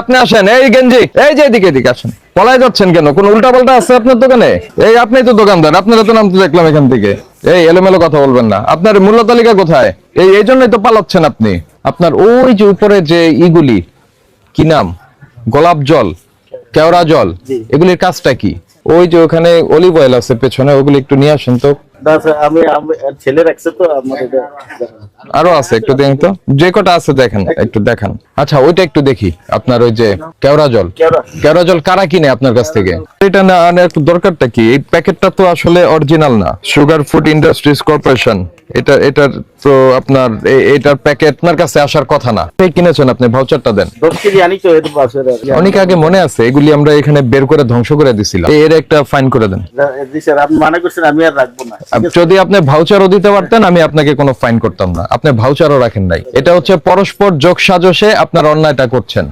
আপনি আসেন এই গেঞ্জি এই যে এদিকে এদিকে আসেন। পলাই যাচ্ছেন কেন? কোন উল্টা পাল্টা আছে আপনার দোকানে? এই আপনি তো দোকানদার আপনারা তো নাম তো দেখলাম এখান থেকে। এই এলোমেলো কথা বলবেন না। আপনার মূল্য তালিকা কোথায়? এই এই জন্যই তো পালাচ্ছেন আপনি। আপনার ওই যে উপরে যে ইগুলি কি নাম? গোলাপ জল কেওড়া জল এগুলির কাজটা কি? ওই যে ওখানে অলিভ অয়েল আছে পেছনে ওগুলি একটু নিয়ে আসেন তো। আমি তো আরও আছে একটু দেখেন তো। যে কটা আছে দেখেন একটু দেখান। আচ্ছা ওইটা একটু দেখি। আপনার ওই যে কেওড়া জল। কেওড়া। জল কারা কিনে আপনার কাছ থেকে? এটা না একটু দরকারটা কি? এই প্যাকেটটা তো আসলে অরিজিনাল না। সুগার ফুড ইন্ডাস্ট্রিজ কর্পোরেশন এটা এটার তো আপনার এটার প্যাকেট আপনার কাছে আসার কথা না। কিনেছেন আপনি ভাউচারটা দেন। অনেক আগে মনে আছে এগুলি আমরা এখানে বের করে ধ্বংস করে দিছিলাম। এর একটা ফাইন করে দেন। আপনি মানা করছেন আমি আর রাখব না। যদি আপনি ভাউচারও দিতে পারতেন আমি আপনাকে কোনো ফাইন করতাম না। আপনি ভাউচারও রাখেন নাই। এটা হচ্ছে পরস্পর যোগ সাজসে আপনার অন্যায়টা করছেন।